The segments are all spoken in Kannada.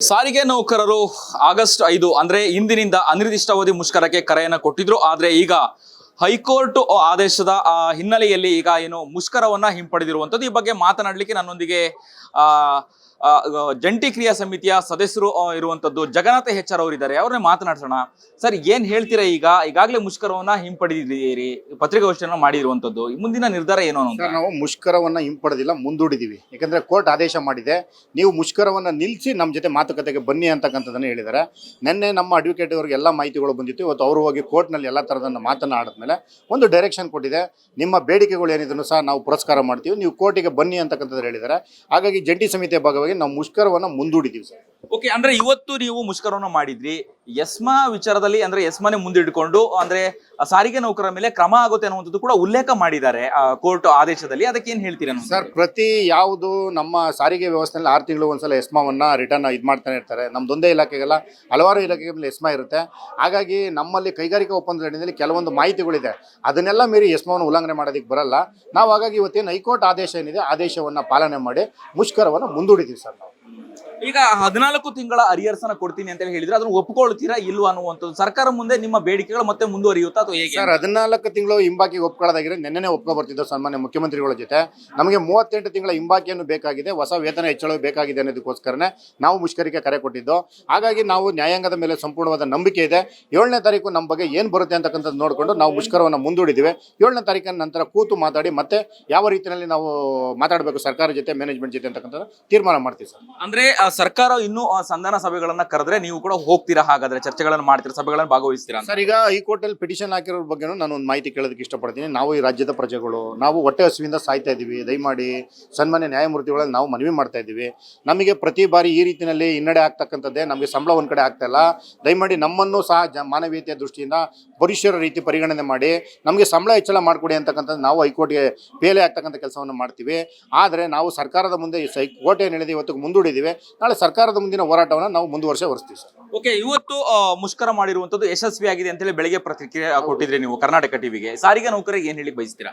ಸಾರಿಗೆ ನೌಕರರು ಆಗಸ್ಟ್ ಐದು ಅಂದ್ರೆ ಇಂದಿನಿಂದ ಅನಿರ್ದಿಷ್ಟಾವಧಿ ಮುಷ್ಕರಕ್ಕೆ ಕರೆಯನ್ನ ಕೊಟ್ಟಿದ್ರು. ಆದ್ರೆ ಈಗ ಹೈಕೋರ್ಟ್ ಆದೇಶದ ಹಿನ್ನೆಲೆಯಲ್ಲಿ ಈಗ ಏನು ಮುಷ್ಕರವನ್ನ ಹಿಂಪಡೆದಿರುವಂತದ್ದು ಈ ಬಗ್ಗೆ ಮಾತನಾಡ್ಲಿಕ್ಕೆ ನನ್ನೊಂದಿಗೆ ಆ, ಜಂಟಿ ಕ್ರಿಯಾ ಸಮಿತಿಯ ಸದಸ್ಯರು ಇರುವಂತದ್ದು ಜಗನ್ನಾಥ ಹೆಚ್ಆರ್ ಅವರಿದ್ದಾರೆ. ಅವ್ರನ್ನೇ ಮಾತನಾಡ್ಸೋಣ. ಸರ್, ಏನ್ ಹೇಳ್ತೀರಾ ಈಗ? ಈಗಾಗಲೇ ಮುಷ್ಕರವನ್ನ ಹಿಂಪಡೆದಿದ್ದೀರಿ. ಪತ್ರಿಕಾಗೋಷ್ಠಿಯನ್ನ ಮಾಡಿರುವಂತದ್ದು. ಮುಂದಿನ ನಿರ್ಧಾರ ಏನು ಅಂತ ನಾವು ಮುಷ್ಕರವನ್ನ ಹಿಂಪಡೆದಿಲ್ಲ, ಮುಂದೂಡಿದೀವಿ. ಯಾಕಂದ್ರೆ ಕೋರ್ಟ್ ಆದೇಶ ಮಾಡಿದೆ. ನೀವು ಮುಷ್ಕರವನ್ನ ನಿಲ್ಲಿಸಿ ನಮ್ಮ ಜೊತೆ ಮಾತುಕತೆಗೆ ಬನ್ನಿ ಅಂತಕ್ಕಂಥದ್ದನ್ನ ಹೇಳಿದ್ದಾರೆ. ನಿನ್ನೆ ನಮ್ಮ ಅಡ್ವೊಕೇಟ್ ಅವರಿಗೆ ಎಲ್ಲ ಮಾಹಿತಿಗಳು ಬಂದಿತ್ತು. ಇವತ್ತು ಅವರು ಹೋಗಿ ಕೋರ್ಟ್ನಲ್ಲಿ ಎಲ್ಲ ಥರದನ್ನ ಮಾತನಾಡಿದ್ಮೇಲೆ ಒಂದು ಡೈರೆಕ್ಷನ್ ಕೊಟ್ಟಿದೆ. ನಿಮ್ಮ ಬೇಡಿಕೆಗಳು ಏನಿದ್ರು ಸಹ ನಾವು ಪುರಸ್ಕಾರ ಮಾಡ್ತೀವಿ. ನೀವು ಕೋರ್ಟಿಗೆ ಬನ್ನಿ ಅಂತಕ್ಕಂಥದ್ದು ಹೇಳಿದ್ದಾರೆ. ಹಾಗಾಗಿ ಜಂಟಿ ಸಮಿತಿಯ ಭಾಗವಾಗಿ ನಾವು ಮುಷ್ಕರವನ್ನ ಮುಂದೂಡಿದ್ದೀವಿ ಸರ್. ಓಕೆ ಅಂದ್ರೆ ಇವತ್ತು ನೀವು ಮುಷ್ಕರವನ್ನ ಮಾಡಿದ್ರಿ. ಎಸ್ಮಾ ವಿಚಾರದಲ್ಲಿ ಅಂದ್ರೆ ಎಸ್ಮಾನೆ ಮುಂದಿಡ್ಕೊಂಡು, ಅಂದ್ರೆ ಸಾರಿಗೆ ನೌಕರರ ಮೇಲೆ ಕ್ರಮ ಆಗುತ್ತೆ ಅನ್ನುವಂಥದ್ದು ಕೂಡ ಉಲ್ಲೇಖ ಮಾಡಿದ್ದಾರೆ ಕೋರ್ಟ್ ಆದೇಶದಲ್ಲಿ. ಅದಕ್ಕೆ ಏನ್ ಹೇಳ್ತೀರಾ ಸರ್, ಪ್ರತಿ ಯಾವುದು ನಮ್ಮ ಸಾರಿಗೆ ವ್ಯವಸ್ಥೆಯಲ್ಲಿ ಆರು ತಿಂಗಳು ಒಂದ್ಸಲ ಎಸ್ಮಾವನ್ನ ರಿಟರ್ನ್ ಇದು ಮಾಡ್ತಾನೆ ಇರ್ತಾರೆ. ನಮ್ದೊಂದೇ ಇಲಾಖೆಗೆಲ್ಲ ಹಲವಾರು ಇಲಾಖೆಗಳ ಮೇಲೆ ಎಸ್ಮಾ ಇರುತ್ತೆ. ಹಾಗಾಗಿ ನಮ್ಮಲ್ಲಿ ಕೈಗಾರಿಕಾ ಒಪ್ಪಂದದಲ್ಲಿ ಕೆಲವೊಂದು ಮಾಹಿತಿಗಳಿದೆ. ಅದನ್ನೆಲ್ಲ ಮೀರಿ ಎಸ್ಮಾವನ್ನು ಉಲ್ಲಂಘನೆ ಮಾಡೋದಕ್ಕೆ ಬರಲ್ಲ. ನಾವು ಹಾಗಾಗಿ ಇವತ್ತೇನು ಹೈಕೋರ್ಟ್ ಆದೇಶ ಏನಿದೆ, ಆದೇಶವನ್ನು ಪಾಲನೆ ಮಾಡಿ ಮುಷ್ಕರವನ್ನು ಮುಂದೂಡಿದ್ದೀವಿ ಸರ್ ನಾವು. ಈಗ ಹದಿನಾಲ್ಕು ತಿಂಗಳ ಅರಿಯರ್ಸನ ಕೊಡ್ತೀನಿ ಅಂತ ಹೇಳಿದ್ರೆ ಅದನ್ನ ಒಪ್ಕೊಳ್ತೀರಾ ಇಲ್ವಾ ಅನ್ನುವಂಥದ್ದು. ಸರ್ಕಾರ ಮುಂದೆ ನಿಮ್ಮ ಬೇಡಿಕೆಗಳು ಮತ್ತೆ ಮುಂದುವರಿಯುತ್ತಾ ಅಥವಾ ಹೇಗೆ? ಸರ್ ಹದಿನಾಲ್ಕು ತಿಂಗಳು ಹಿಂಬಾಕಿಗೆ ಒಪ್ಕೊಳ್ಳೋದಾಗಿದ್ರೆ ನಿನ್ನೆ ಒಪ್ಕೊ ಬರ್ತಿದ್ದ ಸನ್ಮಾನ್ಯ ಮುಖ್ಯಮಂತ್ರಿಗಳ ಜೊತೆ. ನಮಗೆ ಮೂವತ್ತೆಂಟು ತಿಂಗಳ ಹಿಂಬಾಕಿಯನ್ನು ಬೇಕಾಗಿದೆ ಹೊಸ ವೇತನ ಹೆಚ್ಚಳ ಬೇಕಾಗಿದೆ ಅನ್ನೋದಕ್ಕೋಸ್ಕರನೇ ನಾವು ಮುಷ್ಕರಿಗೆ ಕರೆ ಕೊಟ್ಟಿದ್ದು. ಹಾಗಾಗಿ ನಾವು ನ್ಯಾಯಾಂಗದ ಮೇಲೆ ಸಂಪೂರ್ಣವಾದ ನಂಬಿಕೆ ಇದೆ. ಏಳನೇ ತಾರೀಕು ನಮ್ಮ ಬಗ್ಗೆ ಏನು ಬರುತ್ತೆ ಅಂತಕ್ಕಂಥದ್ದು ನೋಡಿಕೊಂಡು ನಾವು ಮುಷ್ಕರವನ್ನು ಮುಂದೂಡಿದ್ದೀವಿ. ಏಳನೇ ತಾರೀಕಿನ ನಂತರ ಕೂತು ಮಾತಾಡಿ ಮತ್ತೆ ಯಾವ ರೀತಿಯಲ್ಲಿ ನಾವು ಮಾತಾಡಬೇಕು ಸರ್ಕಾರ ಜೊತೆ ಮ್ಯಾನೇಜ್ಮೆಂಟ್ ಜೊತೆ ಅಂತಕ್ಕಂಥದ್ದು ತೀರ್ಮಾನ ಮಾಡ್ತೀವಿ ಸರ್. ಅಂದ್ರೆ ಆ, ಸರ್ಕಾರ ಇನ್ನೂ ಸಂಧಾನ ಸಭೆಗಳನ್ನ ಕರೆದ್ರೆ ನೀವು ಕೂಡ ಹೋಗ್ತೀರಾ? ಹಾಗಾದ್ರೆ ಚರ್ಚೆಗಳನ್ನು ಮಾಡ್ತೀರಾ? ಸಭೆಗಳನ್ನು ಭಾಗವಹಿಸ್ತೀರಾ ಸರ್, ಈಗ ಹೈಕೋರ್ಟ್ ಅಲ್ಲಿ ಪಿಟಿಷನ್ ಹಾಕಿರೋ ಬಗ್ಗೆ ನಾನು ಒಂದು ಮಾಹಿತಿ ಕೇಳೋದಕ್ಕೆ ಇಷ್ಟಪಡ್ತೀನಿ. ನಾವು ಈ ರಾಜ್ಯದ ಪ್ರಜೆಗಳು, ನಾವು ಹೊಟ್ಟೆ ಹಸುವಿಂದ ಸಾಯ್ತಾ ಇದೀವಿ. ದಯಮಾಡಿ ಸನ್ಮಾನ್ಯ ನ್ಯಾಯಮೂರ್ತಿಗಳಲ್ಲಿ ನಾವು ಮನವಿ ಮಾಡ್ತಾ ಇದ್ದೀವಿ ನಮಗೆ ಪ್ರತಿ ಬಾರಿ ಈ ರೀತಿಯಲ್ಲಿ ಹಿನ್ನಡೆ ಆಗ್ತಕ್ಕಂಥದ್ದೇ ನಮಗೆ ಸಂಬಳ ಒಂದ್ ಕಡೆ ಆಗ್ತಾ ಇಲ್ಲ. ದಯಮಾಡಿ ನಮ್ಮನ್ನು ಸಹ ಮಾನವೀಯತೆಯ ದೃಷ್ಟಿಯಿಂದ ಪುರುಷರ ರೀತಿ ಪರಿಗಣನೆ ಮಾಡಿ ನಮಗೆ ಸಂಬಳ ಹೆಚ್ಚಳ ಮಾಡಿಕೊಡಿ ಅಂತಕ್ಕಂಥದ್ದು ನಾವು ಹೈಕೋರ್ಟ್ಗೆ ಬೇಲೆ ಆಗ್ತಕ್ಕಂಥ ಕೆಲಸವನ್ನು ಮಾಡ್ತೀವಿ. ಆದರೆ ನಾವು ಸರ್ಕಾರದ ಮುಂದೆ ಕೋರ್ಟ್ ಏನು ಹೇಳಿದೆ ಇವತ್ತಿಗೆ ಮುಂದೂಡಿದ್ದೀವಿ. ನಾಳೆ ಸರ್ಕಾರದ ಮುಂದಿನ ಹೋರಾಟವನ್ನು ನಾವು ಮುಂದುವರ್ಸೆ ಹೊರಿಸ್ತೀವಿ ಸರ್. ಓಕೆ ಇವತ್ತು ಮುಷ್ಕರ ಮಾಡಿರುವಂತದ್ದು ಯಶಸ್ವಿಯಾಗಿದೆ ಅಂತ ಹೇಳಿ ಬೆಳಗ್ಗೆ ಪ್ರತಿಕ್ರಿಯೆ ಕೊಟ್ಟಿದ್ರಿ ನೀವು ಕರ್ನಾಟಕ ಟಿವಿಗೆ. ಸಾರಿಗೆ ನೌಕರಿಗೆ ಏನ್ ಹೇಳಿ ಬಯಸ್ತೀರಾ?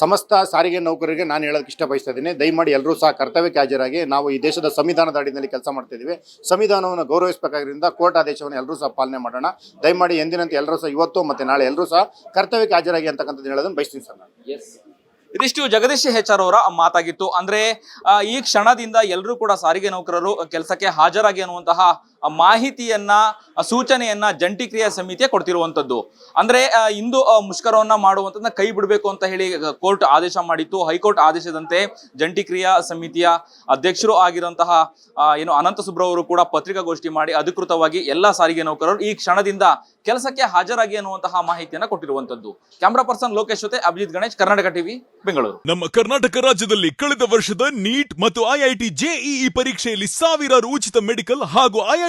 ಸಮಸ್ತ ಸಾರಿಗೆ ನೌಕರರಿಗೆ ನಾನು ಹೇಳೋದಕ್ಕೆ ಇಷ್ಟ ಬಯಸ್ತಾ ಇದ್ದೀನಿ. ದಯಮಾಡಿ ಎಲ್ಲರೂ ಸಹ ಕರ್ತವ್ಯಕ್ಕೆ ಹಾಜರಾಗಿ ನಾವು ಈ ದೇಶದ ಸಂವಿಧಾನದ ಅಡಿಯಲ್ಲಿ ಕೆಲಸ ಮಾಡ್ತಾ ಇದ್ದೀವಿ ಸಂವಿಧಾನವನ್ನು ಗೌರವಿಸಬೇಕಾದ್ರಿಂದ ಕೋರ್ಟ್ ಆದೇಶವನ್ನು ಎಲ್ಲರೂ ಸಹ ಪಾಲನೆ ಮಾಡೋಣ. ದಯಮಾಡಿ ಎಂದಿನಂತೆ ಎಲ್ಲರೂ ಸಹ ಇವತ್ತು ಮತ್ತೆ ನಾಳೆ ಎಲ್ಲರೂ ಸಹ ಕರ್ತವ್ಯಕ್ಕೆ ಹಾಜರಾಗಿ ಅಂತಕ್ಕಂಥದ್ದು ಹೇಳೋದನ್ನು ಬಯಸ್ತೀನಿ ಸರ್ ನಾನು. ಇದಿಷ್ಟು ಜಗದೀಶ್ ಹೆಚ್ಆರ್ ಅವರ ಮಾತಾಗಿತ್ತು. ಅಂದ್ರೆ ಈ ಕ್ಷಣದಿಂದ ಎಲ್ಲರೂ ಕೂಡ ಸಾರಿಗೆ ನೌಕರರು ಕೆಲಸಕ್ಕೆ ಹಾಜರಾಗಿ ಅನ್ನುವಂತಹ ಮಾಹಿತಿಯನ್ನ ಸೂಚನೆಯನ್ನ ಜಂಟಿ ಕ್ರಿಯಾ ಸಮಿತಿಯ ಕೊಡ್ತಿರುವಂತದ್ದು. ಅಂದ್ರೆ ಇಂದು ಮುಷ್ಕರವನ್ನ ಮಾಡುವಂತದನ್ನ ಕೈ ಬಿಡಬೇಕು ಅಂತ ಹೇಳಿ ಕೋರ್ಟ್ ಆದೇಶ ಮಾಡಿತ್ತು. ಹೈಕೋರ್ಟ್ ಆದೇಶದಂತೆ ಜಂಟಿ ಕ್ರಿಯಾ ಸಮಿತಿಯ ಅಧ್ಯಕ್ಷರು ಆಗಿರುವಂತಹ ಏನು ಅನಂತ ಸುಬ್ರವರು ಕೂಡ ಪತ್ರಿಕಾಗೋಷ್ಠಿ ಮಾಡಿ ಅಧಿಕೃತವಾಗಿ ಎಲ್ಲಾ ಸಾರಿಗೆ ನೌಕರರು ಈ ಕ್ಷಣದಿಂದ ಕೆಲಸಕ್ಕೆ ಹಾಜರಾಗಿ ಅನ್ನುವಂತಹ ಮಾಹಿತಿಯನ್ನ ಕೊಟ್ಟಿರುವಂತದ್ದು. ಕ್ಯಾಮ್ರಾ ಪರ್ಸನ್ ಲೋಕೇಶ್ ಜೊತೆ ಅಭಿಜಿತ್ ಗಣೇಶ್, ಕರ್ನಾಟಕ ಟಿವಿ, ಬೆಂಗಳೂರು. ನಮ್ಮ ಕರ್ನಾಟಕ ರಾಜ್ಯದಲ್ಲಿ ಕಳೆದ ವರ್ಷದ ನೀಟ್ ಮತ್ತು ಐಐಟಿ ಜೆಇಇ ಪರೀಕ್ಷೆಯಲ್ಲಿ ಸಾವಿರಾರು ಉಚಿತ ಮೆಡಿಕಲ್ ಹಾಗೂ ಐಐಟಿ